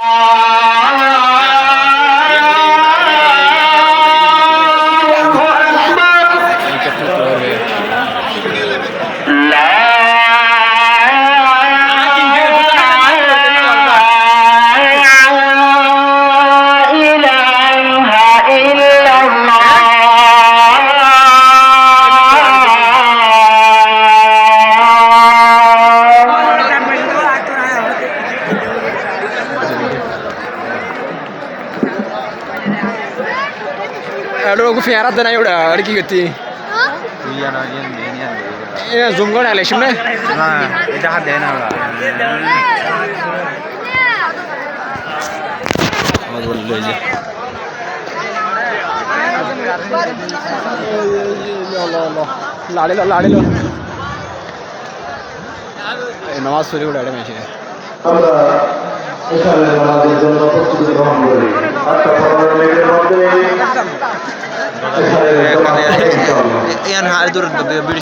you. এটা হাত দেয় না ওরা আমার বলল এই যে লাড়িলো লাড়িলো এই নামাজ পড়ে উঠে একটা মেশিনে আমরা এখানে আমাদের জন্য প্রস্তুতি গ্রহণ করি এখানে